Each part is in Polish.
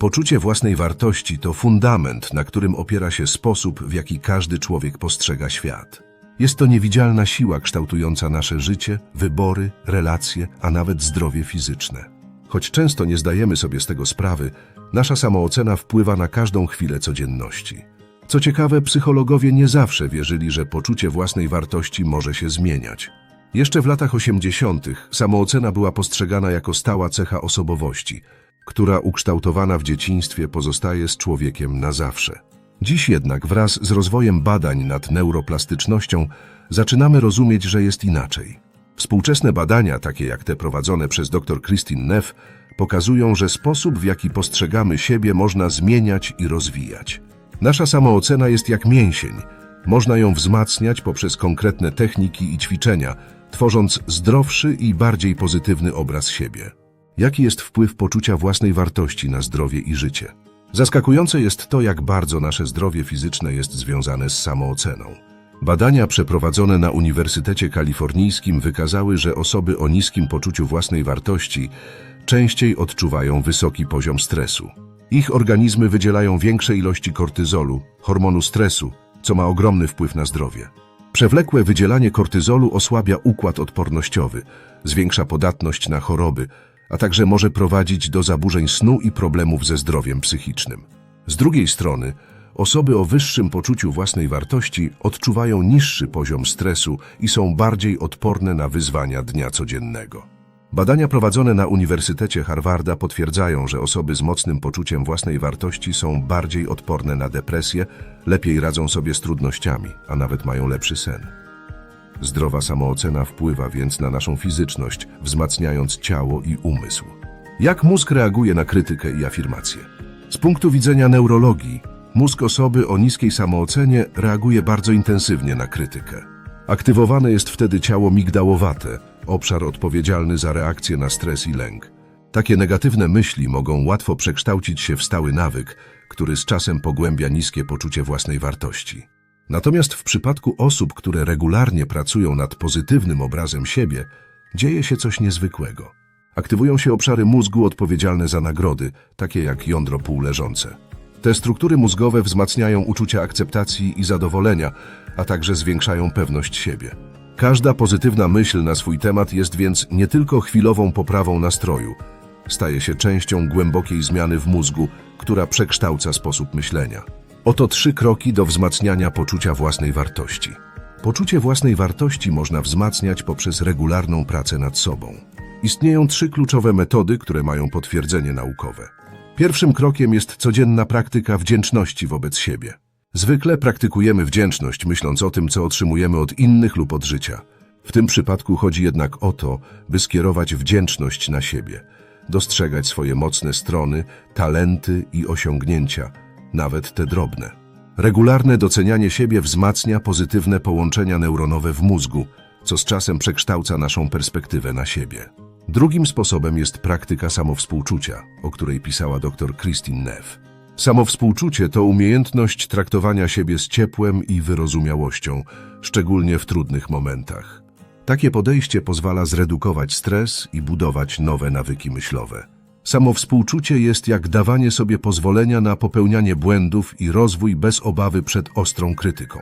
Poczucie własnej wartości to fundament, na którym opiera się sposób, w jaki każdy człowiek postrzega świat. Jest to niewidzialna siła kształtująca nasze życie, wybory, relacje, a nawet zdrowie fizyczne. Choć często nie zdajemy sobie z tego sprawy, nasza samoocena wpływa na każdą chwilę codzienności. Co ciekawe, psychologowie nie zawsze wierzyli, że poczucie własnej wartości może się zmieniać. Jeszcze w latach 80. samoocena była postrzegana jako stała cecha osobowości, która ukształtowana w dzieciństwie pozostaje z człowiekiem na zawsze. Dziś jednak wraz z rozwojem badań nad neuroplastycznością zaczynamy rozumieć, że jest inaczej. Współczesne badania, takie jak te prowadzone przez dr Christine Neff, pokazują, że sposób, w jaki postrzegamy siebie, można zmieniać i rozwijać. Nasza samoocena jest jak mięsień. Można ją wzmacniać poprzez konkretne techniki i ćwiczenia, tworząc zdrowszy i bardziej pozytywny obraz siebie. Jaki jest wpływ poczucia własnej wartości na zdrowie i życie? Zaskakujące jest to, jak bardzo nasze zdrowie fizyczne jest związane z samooceną. Badania przeprowadzone na Uniwersytecie Kalifornijskim wykazały, że osoby o niskim poczuciu własnej wartości częściej odczuwają wysoki poziom stresu. Ich organizmy wydzielają większe ilości kortyzolu, hormonu stresu, co ma ogromny wpływ na zdrowie. Przewlekłe wydzielanie kortyzolu osłabia układ odpornościowy, zwiększa podatność na choroby, a także może prowadzić do zaburzeń snu i problemów ze zdrowiem psychicznym. Z drugiej strony, osoby o wyższym poczuciu własnej wartości odczuwają niższy poziom stresu i są bardziej odporne na wyzwania dnia codziennego. Badania prowadzone na Uniwersytecie Harvarda potwierdzają, że osoby z mocnym poczuciem własnej wartości są bardziej odporne na depresję, lepiej radzą sobie z trudnościami, a nawet mają lepszy sen. Zdrowa samoocena wpływa więc na naszą fizyczność, wzmacniając ciało i umysł. Jak mózg reaguje na krytykę i afirmację? Z punktu widzenia neurologii, mózg osoby o niskiej samoocenie reaguje bardzo intensywnie na krytykę. Aktywowane jest wtedy ciało migdałowate, obszar odpowiedzialny za reakcję na stres i lęk. Takie negatywne myśli mogą łatwo przekształcić się w stały nawyk, który z czasem pogłębia niskie poczucie własnej wartości. Natomiast w przypadku osób, które regularnie pracują nad pozytywnym obrazem siebie, dzieje się coś niezwykłego. Aktywują się obszary mózgu odpowiedzialne za nagrody, takie jak jądro półleżące. Te struktury mózgowe wzmacniają uczucia akceptacji i zadowolenia, a także zwiększają pewność siebie. Każda pozytywna myśl na swój temat jest więc nie tylko chwilową poprawą nastroju, staje się częścią głębokiej zmiany w mózgu, która przekształca sposób myślenia. Oto trzy kroki do wzmacniania poczucia własnej wartości. Poczucie własnej wartości można wzmacniać poprzez regularną pracę nad sobą. Istnieją trzy kluczowe metody, które mają potwierdzenie naukowe. Pierwszym krokiem jest codzienna praktyka wdzięczności wobec siebie. Zwykle praktykujemy wdzięczność, myśląc o tym, co otrzymujemy od innych lub od życia. W tym przypadku chodzi jednak o to, by skierować wdzięczność na siebie, dostrzegać swoje mocne strony, talenty i osiągnięcia, nawet te drobne. Regularne docenianie siebie wzmacnia pozytywne połączenia neuronowe w mózgu, co z czasem przekształca naszą perspektywę na siebie. Drugim sposobem jest praktyka samowspółczucia, o której pisała dr Christine Neff. Samowspółczucie to umiejętność traktowania siebie z ciepłem i wyrozumiałością, szczególnie w trudnych momentach. Takie podejście pozwala zredukować stres i budować nowe nawyki myślowe. Samowspółczucie jest jak dawanie sobie pozwolenia na popełnianie błędów i rozwój bez obawy przed ostrą krytyką.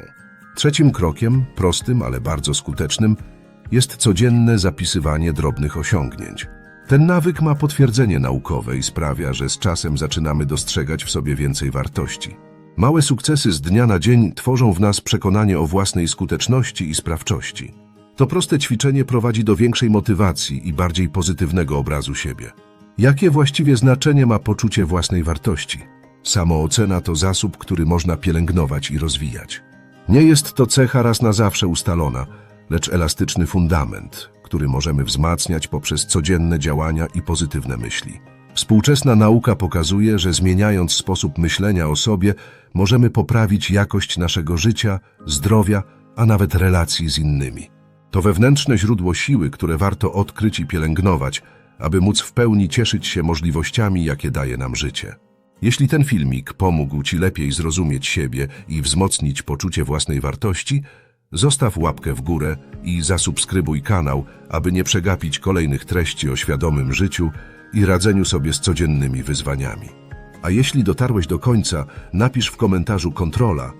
Trzecim krokiem, prostym, ale bardzo skutecznym, jest codzienne zapisywanie drobnych osiągnięć. Ten nawyk ma potwierdzenie naukowe i sprawia, że z czasem zaczynamy dostrzegać w sobie więcej wartości. Małe sukcesy z dnia na dzień tworzą w nas przekonanie o własnej skuteczności i sprawczości. To proste ćwiczenie prowadzi do większej motywacji i bardziej pozytywnego obrazu siebie. Jakie właściwie znaczenie ma poczucie własnej wartości? Samoocena to zasób, który można pielęgnować i rozwijać. Nie jest to cecha raz na zawsze ustalona, lecz elastyczny fundament, który możemy wzmacniać poprzez codzienne działania i pozytywne myśli. Współczesna nauka pokazuje, że zmieniając sposób myślenia o sobie, możemy poprawić jakość naszego życia, zdrowia, a nawet relacji z innymi. To wewnętrzne źródło siły, które warto odkryć i pielęgnować, aby móc w pełni cieszyć się możliwościami, jakie daje nam życie. Jeśli ten filmik pomógł Ci lepiej zrozumieć siebie i wzmocnić poczucie własnej wartości, zostaw łapkę w górę i zasubskrybuj kanał, aby nie przegapić kolejnych treści o świadomym życiu i radzeniu sobie z codziennymi wyzwaniami. A jeśli dotarłeś do końca, napisz w komentarzu kontrola.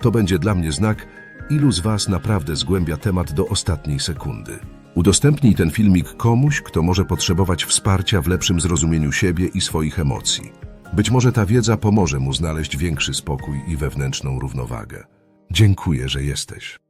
To będzie dla mnie znak, ilu z Was naprawdę zgłębia temat do ostatniej sekundy. Udostępnij ten filmik komuś, kto może potrzebować wsparcia w lepszym zrozumieniu siebie i swoich emocji. Być może ta wiedza pomoże mu znaleźć większy spokój i wewnętrzną równowagę. Dziękuję, że jesteś.